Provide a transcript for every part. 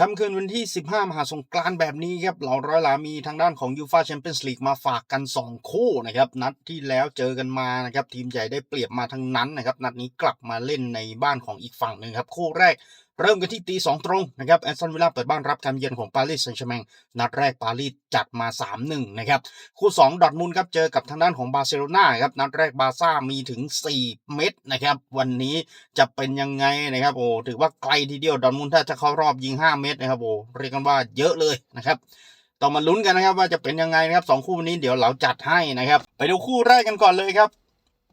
ค่ำคืนวันที่ 15 มหาสงกรานต์แบบนี้ครับเหล่าร้อยหลามีทางด้านของยูฟาแชมเปี้ยนส์ลีกมาฝากกัน 2 คู่นะครับ นัดที่แล้วเจอกันมานะครับ ทีมใหญ่ได้เปรียบมาทั้งนั้นนะครับ นัดนี้กลับมาเล่นในบ้านของอีกฝั่งหนึ่งครับ คู่แรก เริ่มกันที่ตีสองตรงนะครับแอสตันวิลล่าเปิดบ้านรับการเยือนของปารีสแซงต์แชร์แมงนัดแรกปารีสจัดมา 3-1 นะครับ คู่ 2 ดอทมุนครับเจอกับทางด้านของบาร์เซโลนาครับนัดแรกบาซ่ามีถึง 4 เม็ดนะครับ วันนี้จะเป็นยังไงนะครับโอ้ถือว่าไกลทีเดียวดอทมุนถ้าจะเข้ารอบยิง 5 เม็ดนะครับโอ้เรียกกันว่าเยอะเลยนะครับต้องมาลุ้นกันนะครับว่าจะเป็นยังไงนะครับสองคู่วันนี้เดี๋ยวเราจัดให้นะครับ ไปดูคู่แรกกันก่อนเลยครับ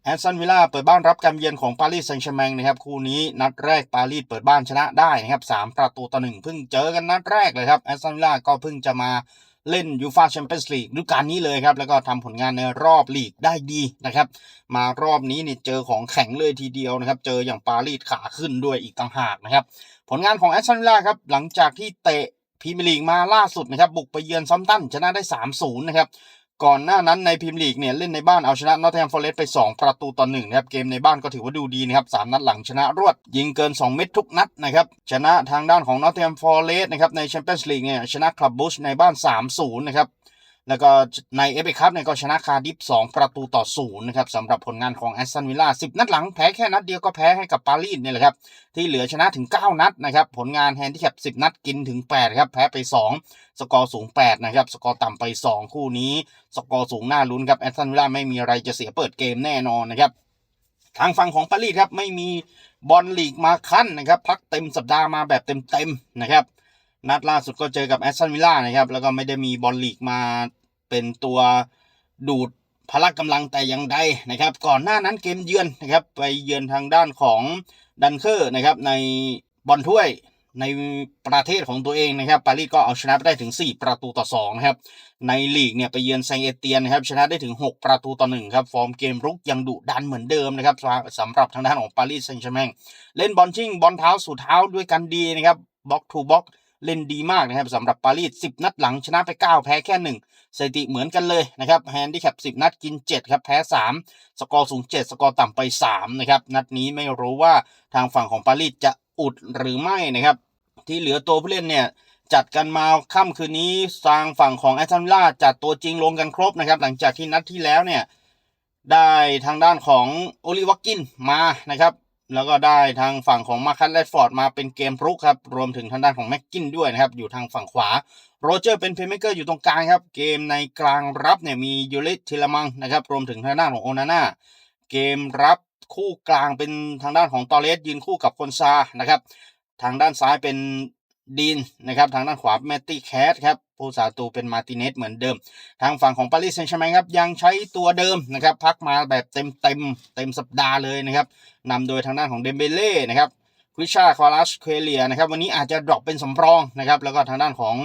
แอสตันวิลล่าเปิดบ้านรับการเยือนของปารีสแซงต์แชร์แมงนะครับคู่นี้นัดแรกปารีสเปิดบ้านชนะได้นะครับสามประตูต่อหนึ่งเพิ่งเจอกันนัดแรกเลยครับแอสตันวิลล่าก็เพิ่งจะมาเล่นยูฟาแชมเปี้ยนส์ลีกฤดูกาลนี้เลยครับ แล้วก็ทำผลงานในรอบลีกได้ดีนะครับ มารอบนี้เนี่ยเจอของแข็งเลยทีเดียวนะครับ เจออย่างปารีสขาขึ้นด้วยอีกต่างหากนะครับ ผลงานของแอสตันวิลล่าครับ หลังจากที่เตะพรีเมียร์ลีกมาล่าสุดนะครับ บุกไปเยือนซัมตันชนะได้ 3-0 นะครับ ก่อนหน้านั้นในพรีเมียร์ลีกเนี่ยเล่นในบ้านเอาชนะนอตแฮมฟอร์เรสต์ไป 2 ประตูต่อหนึ่งนะครับเกมในบ้านก็ถือว่าดูดีนะครับสามนัดหลังชนะรวดยิงเกิน 2 เม็ดทุกนัดนะครับชนะทางด้านของนอตแฮมฟอร์เรสต์นะครับในแชมเปี้ยนส์ลีกเนี่ยชนะคลับบูชในบ้าน 3-0 นะครับ แล้วก็ในเอฟเอคัพเนี่ยก็ชนะคาร์ดิฟ2ประตูต่อศูนย์นะครับสำหรับผลงานของแอสตันวิลล่า10 นัดหลังแพ้แค่นัดเดียวก็แพ้ให้กับปารีสเนี่ยแหละครับ ที่เหลือชนะถึง 9 นัดนะครับ ผลงานแฮนดิแคป10 นัดกินถึง 8 ครับ แพ้ไป 2 สกอร์สูง 8 นะครับ สกอร์ต่ำไป 2 คู่นี้ สกอร์สูงน่าลุ้นครับแอสตันวิลล่าไม่มีอะไรจะเสียเปิดเกมแน่นอนนะครับทางฝั่งของปารีสครับไม่มีบอลลีกมาขั้นนะครับ พักเต็มสัปดาห์มาแบบเต็มๆนะครับ นัดล่าสุดก็เจอกับแอสตันวิลล่านะครับ แล้วก็ไม่ได้มีบอลลีกมาเป็นตัวดูดพละกำลังแต่อย่างใดนะครับ ก่อนหน้านั้นเกมเยือนนะครับ ไปเยือนทางด้านของดันเคอร์นะครับ ในบอลถ้วยในประเทศของตัวเองนะครับ ปารีสก็เอาชนะไปได้ถึง 4 ประตูต่อ2นะครับ ในลีกเนี่ยไปเยือนแซงเอเตียนนะครับ ชนะได้ถึง 6 ประตูต่อ1ครับ ฟอร์มเกมรุกยังดุดันเหมือนเดิมนะครับสำหรับทางด้านของปารีสแซงต์แชร์แมงเล่นบอลชิงบอลเท้าสู่เท้าด้วยกันดีนะครับบล็อกทูบล็อก เล่นดีมากนะครับสำหรับปารีส10 นัดหลังชนะไป 9 แพ้แค่ 1 สถิติเหมือนกันเลยนะครับแฮนดิแคป10 นัดกิน 7 ครับ แพ้ 3 สกอร์สูง 7 สกอร์ต่ำไป 3 นะครับ นัดนี้ไม่รู้ว่าทางฝั่งของปารีสจะอุดหรือไม่นะครับ ที่เหลือตัวผู้เล่นเนี่ยจัดกันมาค่ำคืนนี้ทางฝั่งของแอสตันวิลล่าจัดตัวจริงลงกันครบนะครับ หลังจากที่นัดที่แล้วเนี่ยได้ทางด้านของโอลิวักกินมานะครับ แล้วก็ได้ทางฝั่งของมาคัสแรดฟอร์ดมาเป็นเกมรุกครับ รวมถึงทางด้านของแม็กกินด้วยนะครับ อยู่ทางฝั่งขวา โรเจอร์เป็นเพลย์เมเกอร์อยู่ตรงกลางครับ เกมในกลางรับเนี่ยมียูริทิลามังนะครับ รวมถึงทางด้านของโอนาน่า เกมรับคู่กลางเป็นทางด้านของตอเลสยืนคู่กับคนซานะครับ ทางด้านซ้ายเป็นดีนนะครับ ทางด้านขวาแมตตี้แคทครับ ผู้สาตูเป็นมาติเนสเหมือนเดิม ทางฝั่งของปารีสแซงต์แชร์แมงครับ ยังใช้ตัวเดิมนะครับ พักมาแบบเต็มเต็มเต็มสัปดาห์เลยนะครับนำโดยทางด้านของเดมเบเล่นะครับ ควิชาคอลัสเคเลียนะครับวันนี้อาจจะดรอปเป็นสำรองนะครับแล้วก็ทางด้านของ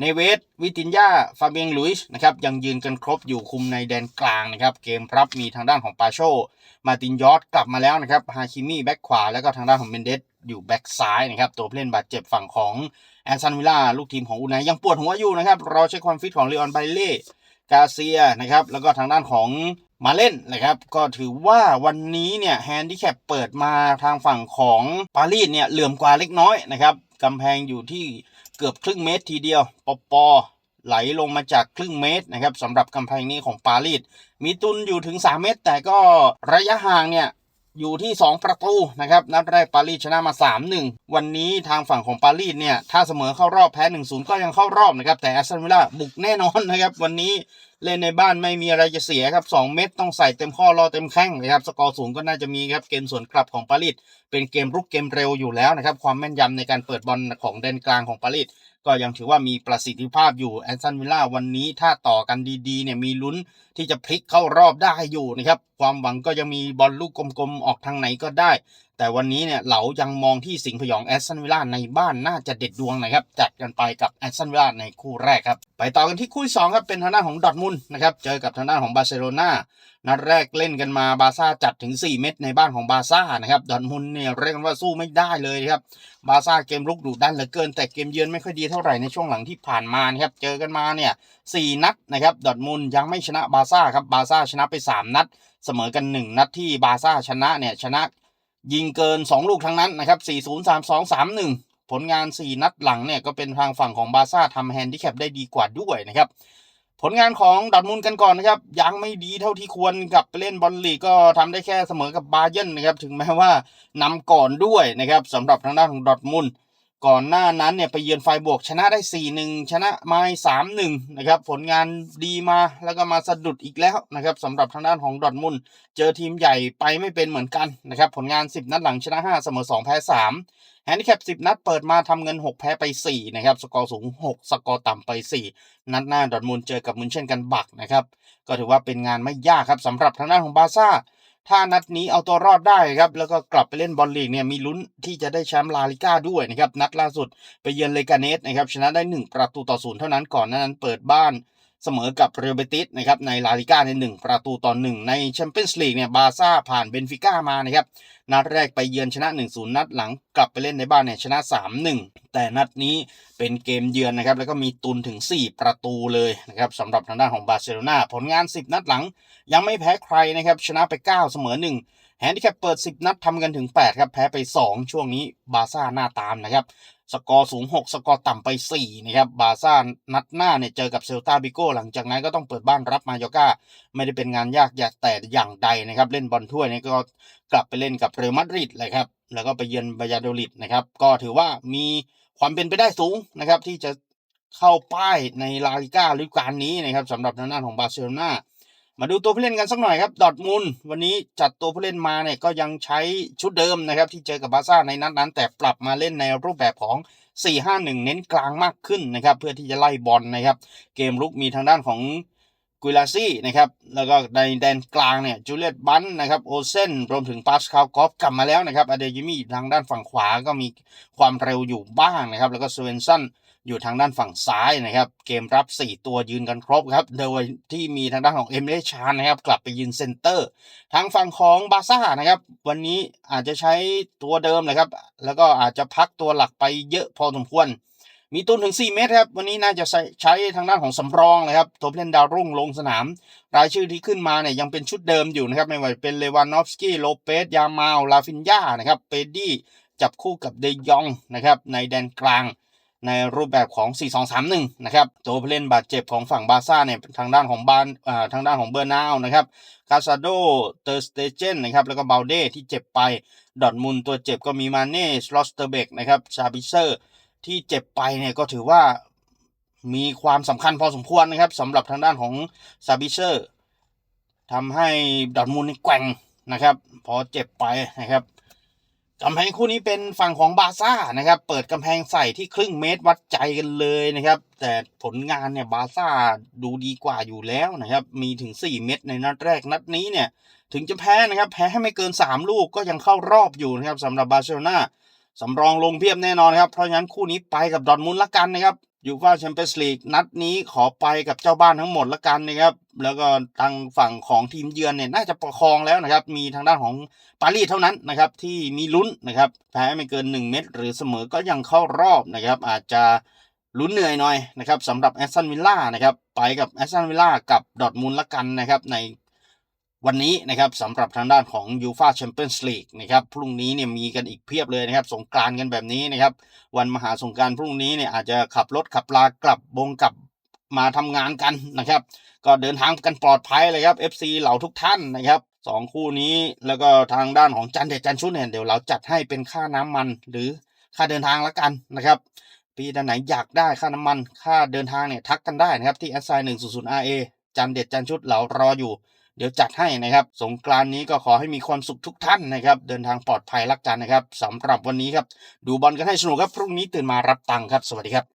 เนเวสวิตินยาฟาเบียงลุยส์นะครับยังยืนกันครบอยู่คุมในแดนกลางนะครับเกมรับมีทางด้านของปาโช มาตินยอร์ดกลับมาแล้วนะครับฮาคิมี่แบ็กขวาแล้วก็ทางด้านของเมนเดสอยู่แบ็กซ้ายนะครับตัวเล่นบาดเจ็บฝั่งของแอนซันวิลล่าลูกทีมของอูไนยังปวดหัวอยู่นะครับรอเช็คความฟิตของเลออนไบเล่กาเซียนะครับแล้วก็ทางด้านของ มาเล่นนะครับ ก็ถือว่าวันนี้เนี่ยแฮนดิแคปเปิดมาทางฝั่งของปารีสเนี่ยเหลื่อมกว่าเล็กน้อยนะครับกำแพงอยู่ที่เกือบครึ่งเมตรทีเดียวปอปอไหลลงมาจากครึ่งเมตรนะครับสำหรับกำแพงนี้ของปารีสมีตุนอยู่ถึง 3 เมตร แต่ก็ระยะห่างเนี่ย อยู่ที่ 2 ประตูนะครับนัดแรกปารีสชนะมา 3-1 วันนี้ทางฝั่งของปารีสเนี่ย ถ้าเสมอเข้ารอบแพ้ 1-0 ก็ยังเข้ารอบนะครับ แต่แอสตันวิลล่าบุกแน่นอนนะครับ วันนี้เล่นในบ้านไม่มีอะไรจะเสียครับ 2 เม็ดต้องใส่เต็มข้อรอเต็มแข้งนะครับ สกอร์สูงก็น่าจะมีครับ เกมสวนกลับของปารีสเป็นเกมรุกเกมเร็วอยู่แล้วนะครับ ความแม่นยำในการเปิดบอลของแดนกลางของปารีสก็ยังถือว่ามีประสิทธิภาพอยู่แอนซันวิลล่าวันนี้ถ้าต่อกันดีๆเนี่ยมีลุ้น ที่จะพลิกเข้ารอบได้อยู่นะครับความหวังก็ยังมีบอลลูกกลมๆออกทางไหนก็ได้ แต่วันนี้เนี่ยเหลายังมองที่สิงห์พยองแอสตันวิลล่าในบ้านน่าจะเด็ดดวงนะครับจัดกันไปกับแอสตันวิลล่าในคู่แรกครับไปต่อกันที่คู่สองครับเป็นทางด้านของดอทมุนนะครับเจอกับทางด้านของบาร์เซโลนานัดแรกเล่นกันมาบาซ่าจัดถึง 4 เม็ดในบ้านของบาซ่านะครับดอร์ทมุนเนี่ยเรียกกันว่าสู้ไม่ได้เลยครับบาซ่าเกมรุกดุดันเหลือเกิน แต่เกมเยือนไม่ค่อยดีเท่าไหร่ในช่วงหลังที่ผ่านมานะครับเจอกันมาเนี่ย สี่นัดนะครับดอทมุนยังไม่ชนะบาซ่าครับบาซ่าชนะไป 3 นัด เสมอกัน 1 นัดที่บาซ่าชนะเนี่ยชนะยิงเกิน 2 ลูกทั้งนั้นนะครับ4 0 3 2 3 1 ผลงาน 4 นัดหลังเนี่ยก็เป็นทางฝั่งของบาซ่าทำแฮนดิแคปได้ดีกว่าด้วยนะครับผลงานของดอทมุนกันก่อนนะครับยังไม่ดีเท่าที่ควรกลับไปเล่นบอลลีกก็ทำได้แค่เสมอกับบาเยนนะครับถึงแม้ว่านำก่อนด้วยนะครับสำหรับทางด้านของดอทมุน ก่อนหน้านั้นเนี่ยไปเยือนไฟบวกชนะได้ 4-1 ชนะมา3-1 นะครับ ผลงานดีมาแล้วก็มาสะดุดอีกแล้วนะครับสำหรับทางด้านของดอทมุนเจอทีมใหญ่ไปไม่เป็นเหมือนกันนะครับ ผลงาน 10 นัดหลังชนะ 5 เสมอ 2 แพ้ 3 แฮนดิแคป 10 นัดเปิดมาทำเงิน 6 แพ้ไป 4 นะครับ สกอร์สูง 6 สกอร์ต่ำไป 4 นัดหน้าดอทมุนเจอกับมุนเช่นกันบักนะครับ ก็ถือว่าเป็นงานไม่ยากครับสำหรับทางด้านของบาร์ซ่า ถ้านัดนี้เอาตัวรอดได้ครับ แล้วก็กลับไปเล่นบอลลีกเนี่ยมีลุ้นที่จะได้แชมป์ลาลิก้าด้วยนะครับ นัดล่าสุดไปเยือนเลกาเนสนะครับชนะได้ 1 ประตูต่อศูนย์เท่านั้นก่อนนั้นเปิดบ้าน เสมอกับเรอัลเบติสนะครับในลาลิก้าใน 1 ประตูต่อ 1 ในแชมเปี้ยนส์ลีกเนี่ยบาซ่าผ่านเบนฟิก้ามานะครับนัดแรกไปเยือนชนะ 1-0 นัดหลังกลับไปเล่นในบ้านเนี่ยชนะ 3-1 แต่นัดนี้เป็นเกมเยือนนะครับแล้วก็มีตุนถึง 4 ประตูเลยนะครับสำหรับทางด้านของบาร์เซโลนาผลงาน 10 นัดหลัง ยังไม่แพ้ใครนะครับชนะไป 9 เสมอ 1 แฮนดิแคปเปิด 10 นัดทำกันถึง 8 ครับ แพ้ไป 2 ช่วงนี้บาซ่าหน้าตามนะครับ สกอร์สูง 6 สกอร์ต่ำไป 4 นะครับ บาซ่านัดหน้าเนี่ยเจอกับเซลตาบิโก้หลังจากนั้นก็ต้องเปิดบ้านรับมาโยกาไม่ได้เป็นงานยากอยางแต่อย่างใดนะครับ เล่นบอลถ้วยเนี่ยก็กลับไปเล่นกับเรอัลมาดริดเลยครับแล้วก็ไปเยือนบายาโดลิดนะครับ ก็ถือว่ามีความเป็นไปได้สูงนะครับที่จะเข้าป้ายในลาลิก้าฤดูกาลนี้นะครับสำหรับทางด้านของบาร์เซโลนา มาดูตัวผู้เล่นกันสักหน่อยครับดอทมุนด์วันนี้จัดตัวผู้เล่นมาเนี่ยก็ยังใช้ชุดเดิมนะครับที่เจอกับบาซ่าในนัดนั้น แต่ปรับมาเล่นในรูปแบบของ 4-5-1 เน้นกลางมากขึ้นนะครับเพื่อที่จะไล่บอลนะครับ เกมลุกมีทางด้านของกุลาซี่นะครับแล้วก็ในแดนกลางเนี่ยจูเลียตบันนะครับโอเซนรวมถึงปาสคาลกอฟกลับมาแล้วนะครับอเดยิมี่ทางด้านฝั่งขวาก็มีความเร็วอยู่บ้างนะครับแล้วก็สเวนสัน อยู่ทางด้านฝั่งซ้ายนะครับ เกมรับ 4 ตัวยืนกันครบครับ โดยที่มีทางด้านของเอมเลชานนะครับ กลับไปยืนเซนเตอร์ ทางฝั่งของบาซ่านะครับ วันนี้อาจจะใช้ตัวเดิมเลยครับ แล้วก็อาจจะพักตัวหลักไปเยอะพอสมควร มีตุนถึง 4 เมตรครับ วันนี้น่าจะใช้ใชทางด้านของสำรองเลยครับตัวเล่นดาวรุ่งลงสนาม รายชื่อที่ขึ้นมาเนี่ยยังเป็นชุดเดิมอยู่นะครับ ไม่ว่าจะเป็นเลวานอฟสกี้โลเปสยามาลลาฟินยานะครับ เปดี้จับคู่กับเดยองนะครับในแดนกลาง ในรูปแบบของ 4-2-3-1 นะครับ ตัวผู้เล่นบาดเจ็บของฝั่งบาซ่าเนี่ยทางด้านของบานทางด้านของเบอร์นาวนะครับ คาซาโด เตอร์สเตเจนนะครับ แล้วก็เบลเดที่เจ็บไป ดอทมุนตัวเจ็บก็มีมาเน่ สลอสเตอร์เบกนะครับ ชาบิเซอร์ที่เจ็บไปเนี่ยก็ถือว่ามีความสำคัญพอสมควรนะครับสำหรับทางด้านของซาบิเซอร์ทำให้ดอทมุนนี่แกว่งนะครับ พอเจ็บไปนะครับ กำแพงคู่นี้เป็นฝั่งของบาซ่านะครับ เปิดกำแพงใส่ที่ครึ่งเมตรวัดใจกันเลยนะครับ แต่ผลงานเนี่ยบาซ่าดูดีกว่าอยู่แล้วนะครับ มีถึง 4 เม็ดในนัดแรกนัดนี้เนี่ย ถึงจะแพ้นะครับ แพ้ให้ไม่เกิน 3 ลูกก็ยังเข้ารอบอยู่นะครับสำหรับบาร์เซโลนาสำรองลงเพียบแน่นอนครับ เพราะฉะนั้นคู่นี้ไปกับดอนมุนละกันนะครับ ยูฟ่าแชมเปี้ยนส์ลีกนัดนี้ขอไปกับเจ้าบ้านทั้งหมดละกันนะครับ แล้วก็ทางฝั่งของทีมเยือนเนี่ยน่าจะประคองแล้วนะครับ มีทางด้านของปารีสเท่านั้นนะครับที่มีลุ้นนะครับแพ้ไม่เกิน 1 เม็ดหรือเสมอก็ยังเข้ารอบนะครับ อาจจะลุ้นเหนื่อยหน่อยนะครับสำหรับแอสตันวิลล่านะครับไปกับแอสตันวิลล่ากับดอทมุนด์ละกันนะครับใน วันนี้นะครับสำหรับทางด้านของยูฟาแชมเปี้ยนส์ลีกนะครับพรุ่งนี้เนี่ยมีกันอีกเพียบเลยนะครับ สงกรานกันแบบนี้นะครับ วันมหาสงการพรุ่งนี้เนี่ยอาจจะขับรถขับลากลับบงกลับมาทำงานกันนะครับ ก็เดินทางกันปลอดภัยเลยครับ FC เหล่าทุกท่านนะครับสองคู่นี้แล้วก็ทางด้านของจันเด็ดจันชุดเนี่ยเดี๋ยวเราจัดให้เป็นค่าน้ำมันหรือค่าเดินทางละกันนะครับปีด้านไหนอยากได้ค่าน้ำมัน ค่าเดินทางเนี่ยทักกันได้นะครับที่ s i 1 0 0 RA จันเด็ดจันชุดเรารออยู่ เดี๋ยวจัดให้นะครับ สงกรานนี้ก็ขอให้มีความสุขทุกท่านนะครับ เดินทางปลอดภัยรักันนะครับสำหรับวันนี้ครับ ดูบอลกันให้สนุกครับ พรุ่งนี้ตื่นมารับตังค์ครับ สวัสดีครับ